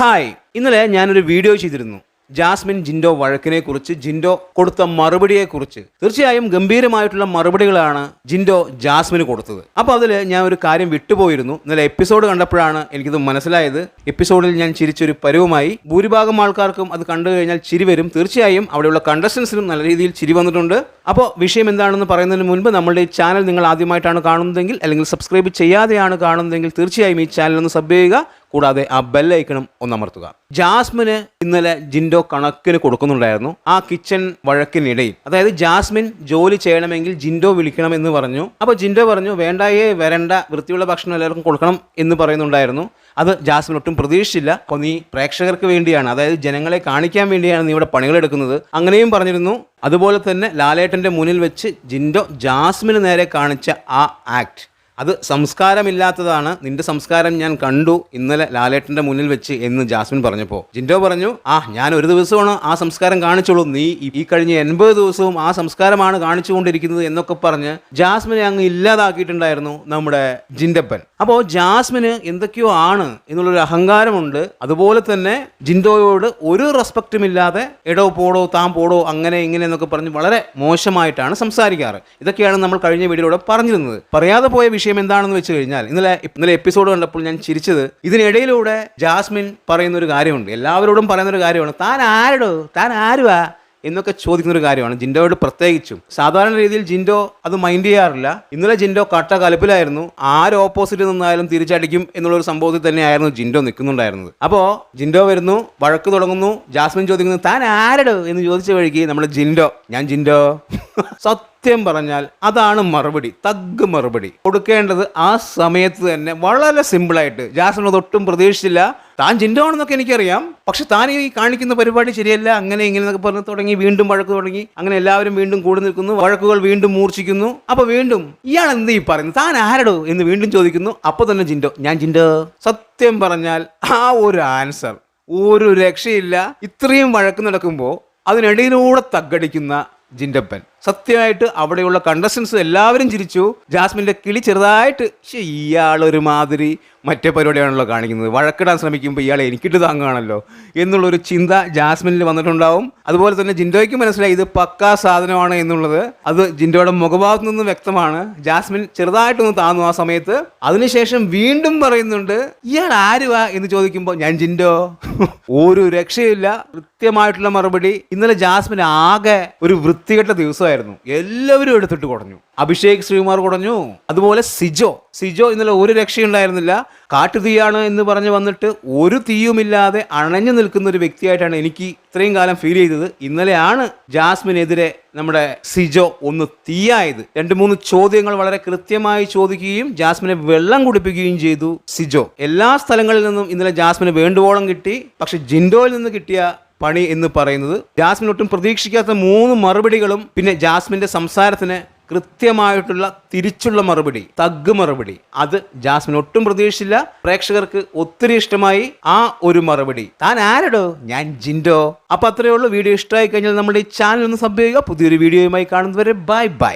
Hi. ഇന്നലെ ഞാനൊരു video ചെയ്തിരുന്നു. ജാസ്മിൻ ജിൻഡോ വഴക്കിനെ കുറിച്ച് ജിൻഡോ കൊടുത്ത മറുപടിയെ കുറിച്ച് തീർച്ചയായും ഗംഭീരമായിട്ടുള്ള മറുപടികളാണ് ജിൻഡോ ജാസ്മിന് കൊടുത്തത്. അപ്പോൾ അതിൽ ഞാൻ ഒരു കാര്യം വിട്ടുപോയിരുന്നു. ഇന്നലെ എപ്പിസോഡ് കണ്ടപ്പോഴാണ് എനിക്കിത് മനസ്സിലായത്. എപ്പിസോഡിൽ ഞാൻ ചിരിച്ചൊരു പരുവമായി. ഭൂരിഭാഗം ആൾക്കാർക്കും അത് കണ്ടു കഴിഞ്ഞാൽ ചിരി വരും. തീർച്ചയായും അവിടെയുള്ള കണ്ടസ്റ്റൻസിനും നല്ല രീതിയിൽ ചിരി വന്നിട്ടുണ്ട്. അപ്പോൾ വിഷയം എന്താണെന്ന് പറയുന്നതിന് മുൻപ് നമ്മുടെ ഈ ചാനൽ നിങ്ങൾ ആദ്യമായിട്ടാണ് കാണുന്നതെങ്കിൽ അല്ലെങ്കിൽ സബ്സ്ക്രൈബ് ചെയ്യാതെയാണ് കാണുന്നതെങ്കിൽ തീർച്ചയായും ഈ ചാനൽ ഒന്ന് സബ് ചെയ്യുക. കൂടാതെ ആ ബെല്ലൈക്കണം ഒന്നമർത്തുക. ജാസ്മിന് ഇന്നലെ ജിൻഡോ കണക്കിന് കൊടുക്കുന്നുണ്ടായിരുന്നു. ആ കിച്ചൺ വഴക്കിനിടയിൽ. അതായത് ജാസ്മിൻ ജോലി ചെയ്യണമെങ്കിൽ ജിൻഡോ വിളിക്കണം എന്ന് പറഞ്ഞു. അപ്പോൾ ജിൻഡോ പറഞ്ഞു വേണ്ടായേ വരണ്ട. വൃത്തിയുള്ള ഭക്ഷണം എല്ലാവർക്കും കൊടുക്കണം എന്ന് പറയുന്നുണ്ടായിരുന്നു. അത് ജാസ്മിൻ ഒട്ടും പ്രതീക്ഷിച്ചില്ല. അപ്പോൾ നീ പ്രേക്ഷകർക്ക് വേണ്ടിയാണ് അതായത് ജനങ്ങളെ കാണിക്കാൻ വേണ്ടിയാണ് നീ ഇവിടെ പണികളെടുക്കുന്നത്. അങ്ങനെയും പറഞ്ഞിരുന്നു. അതുപോലെ തന്നെ ലാലേട്ടന്റെ മുന്നിൽ വെച്ച് ജിൻഡോ ജാസ്മിന് നേരെ കാണിച്ച ആ ആക്ട് അത് സംസ്കാരമില്ലാത്തതാണ്. നിന്റെ സംസ്കാരം ഞാൻ കണ്ടു ഇന്നലെ ലാലേട്ടന്റെ മുന്നിൽ വെച്ച് എന്ന് ജാസ്മിൻ പറഞ്ഞപ്പോൾ. ജിൻഡോ പറഞ്ഞു ആ ഞാൻ ഒരു ദിവസമാണ് ആ സംസ്കാരം കാണിച്ചോളൂ നീ ഈ- കഴിഞ്ഞ എൺപത് ദിവസവും ആ സംസ്കാരമാണ് കാണിച്ചുകൊണ്ടിരിക്കുന്നത് എന്നൊക്കെ പറഞ്ഞ് ജാസ്മിനെ അങ്ങ് ഇല്ലാതാക്കിയിട്ടുണ്ടായിരുന്നു നമ്മുടെ ജിൻഡപ്പൻ. അപ്പോൾ ജാസ്മിന് എന്തൊക്കെയോ ആണ് എന്നുള്ളൊരു അഹങ്കാരമുണ്ട്. അതുപോലെ തന്നെ ജിൻഡോയോട് ഒരു റെസ്പെക്റ്റും ഇല്ലാതെ എടോ പോടോ താൻ പോടോ അങ്ങനെ ഇങ്ങനെ എന്നൊക്കെ പറഞ്ഞ് വളരെ മോശമായിട്ടാണ് സംസാരിക്കാറ്. ഇതൊക്കെയാണ് നമ്മൾ കഴിഞ്ഞ വീഡിയോയിലൂടെ പറഞ്ഞിരുന്നത്. പറയാതെ പോയ വിഷയം എന്താണെന്ന് വെച്ച് കഴിഞ്ഞാൽ ഇന്നലെ ഇന്നലെ എപ്പിസോഡ് കണ്ടപ്പോൾ ഞാൻ ചിരിച്ചത് ഇതിനിടയിലൂടെ ജാസ്മിൻ പറയുന്ന ഒരു കാര്യമുണ്ട്. എല്ലാവരോടും പറയുന്ന ഒരു കാര്യമാണ്. താൻ ആരടോ? താൻ ആരുവാ? എന്നൊക്കെ ചോദിക്കുന്ന ഒരു കാര്യമാണ്. ജിൻഡോയോട് പ്രത്യേകിച്ചും. സാധാരണ രീതിയിൽ ജിൻഡോ അത് മൈൻഡ് ചെയ്യാറില്ല. ഇന്നലെ ജിൻഡോ കട്ട കലപ്പിലായിരുന്നു ആര് ഓപ്പോസിറ്റ് നിന്നായാലും തിരിച്ചടിക്കും എന്നുള്ള ഒരു സംഭവത്തിൽ തന്നെയായിരുന്നു ജിൻഡോ നിൽക്കുന്നുണ്ടായിരുന്നത്. അപ്പോൾ ജിൻഡോ വരുന്നു വഴക്ക് തുടങ്ങുന്നു. ജാസ്മിൻ ചോദിക്കുന്നു താൻ ആരടോ? എന്ന് ചോദിച്ച വഴിക്ക് നമ്മുടെ ജിൻഡോ ഞാൻ ജിൻഡോ. സത്യം പറഞ്ഞാൽ അതാണ് മറുപടി തഗ് മറുപടി. കൊടുക്കേണ്ടത് ആ സമയത്ത് തന്നെ വളരെ സിമ്പിളായിട്ട് ജാസ്മിൻ അതൊട്ടും പ്രതീക്ഷിച്ചില്ല. താൻ ചിന്തമാണെന്നൊക്കെ എനിക്കറിയാം. പക്ഷെ താൻ ഈ കാണിക്കുന്ന പരിപാടി ശരിയല്ല അങ്ങനെ ഇങ്ങനെ എന്നൊക്കെ പറഞ്ഞ് തുടങ്ങി വീണ്ടും വഴക്ക് തുടങ്ങി. അങ്ങനെ എല്ലാവരും വീണ്ടും കൂടി നിൽക്കുന്നു വഴക്കുകൾ വീണ്ടും മൂർച്ഛിക്കുന്നു. അപ്പൊ വീണ്ടും ഇയാൾ എന്ത് ഈ പറയുന്നത് താൻ ആരടോ എന്ന് വീണ്ടും ചോദിക്കുന്നു. അപ്പൊ തന്നെ ജിൻഡോ ഞാൻ ജിൻഡോ സത്യം പറഞ്ഞാൽ ആ ഒരു ആൻസർ ഒരു രക്ഷയില്ല. ഇത്രയും വഴക്ക് നടക്കുമ്പോൾ അതിനിടയിലൂടെ തగ్గടിക്കുന്ന ജിൻഡപ്പൻ. സത്യമായിട്ട് അവിടെയുള്ള കണ്ടസ്റ്റൻസ് എല്ലാവരും ചിരിച്ചു. ജാസ്മിന്റെ കിളി ചെറുതായിട്ട് പക്ഷേ ഇയാളൊരു മാതിരി മറ്റേ പരിപാടിയാണല്ലോ കാണിക്കുന്നത്. വഴക്കിടാൻ ശ്രമിക്കുമ്പോൾ ഇയാളെ എനിക്കിട്ട് താങ്ങുകയാണല്ലോ എന്നുള്ളൊരു ചിന്ത ജാസ്മിനിൽ വന്നിട്ടുണ്ടാവും. അതുപോലെ തന്നെ ജിൻഡോയ്ക്ക് മനസ്സിലായി ഇത് പക്കാ സാധനമാണ് എന്നുള്ളത്. അത് ജിൻഡോയുടെ മുഖഭാവത്തു നിന്ന് വ്യക്തമാണ്. ജാസ്മിൻ ചെറുതായിട്ടൊന്ന് താന്നു ആ സമയത്ത്. അതിനുശേഷം വീണ്ടും പറയുന്നുണ്ട് ഇയാൾ ആരുവാ? എന്ന് ചോദിക്കുമ്പോൾ ഞാൻ ജിൻഡോ. ഒരു രക്ഷയില്ല കൃത്യമായിട്ടുള്ള മറുപടി. ഇന്നലെ ജാസ്മിൻ ആകെ ഒരു വൃത്തികെട്ട ദിവസമായിരുന്നു എല്ലാവരും എടുത്തിട്ട് കുടഞ്ഞു. അഭിഷേക് ശ്രീകുമാർ കുടഞ്ഞു. അതുപോലെ സിജോ. സിജോ ഇന്നലെ ഒരു രക്ഷയുണ്ടായിരുന്നില്ല. കാട്ടുതീയാണ് എന്ന് പറഞ്ഞ് വന്നിട്ട് ഒരു തീയുമില്ലാതെ അണഞ്ഞു നിൽക്കുന്ന ഒരു വ്യക്തിയായിട്ടാണ് എനിക്ക് ഇത്രയും കാലം ഫീൽ ചെയ്തത്. ഇന്നലെയാണ് ജാസ്മിനെതിരെ നമ്മുടെ സിജോ ഒന്ന് തീയായത്. രണ്ട് മൂന്ന് ചോദ്യങ്ങൾ വളരെ കൃത്യമായി ചോദിക്കുകയും ജാസ്മിനെ വെള്ളം കുടിപ്പിക്കുകയും ചെയ്തു സിജോ. എല്ലാ സ്ഥലങ്ങളിൽ നിന്നും ഇന്നലെ ജാസ്മിന് വേണ്ടുവോളം കിട്ടി. പക്ഷെ ജിൻഡോയിൽ നിന്ന് കിട്ടിയ പണി എന്ന് പറയുന്നത്. ജാസ്മിൻ ഒട്ടും പ്രതീക്ഷിക്കാത്ത മൂന്ന് മറുപടികളും പിന്നെ ജാസ്മിന്റെ സംസാരത്തിന് കൃത്യമായിട്ടുള്ള തിരിച്ചുള്ള മറുപടി തഗ് മറുപടി. അത് ജാസ്മിൻ ഒട്ടും പ്രതീക്ഷിച്ചില്ല. പ്രേക്ഷകർക്ക് ഒത്തിരി ഇഷ്ടമായി ആ ഒരു മറുപടി. താൻ ആരടോ? ഞാൻ ജിൻഡോ. അപ്പൊ അത്രയേ ഉള്ളൂ. വീഡിയോ ഇഷ്ടമായി കഴിഞ്ഞാൽ നമ്മുടെ ഈ ചാനൽ ഒന്ന് സബ് ചെയ്യുക. പുതിയൊരു വീഡിയോയുമായി കാണുന്നവരെ ബൈ ബൈ.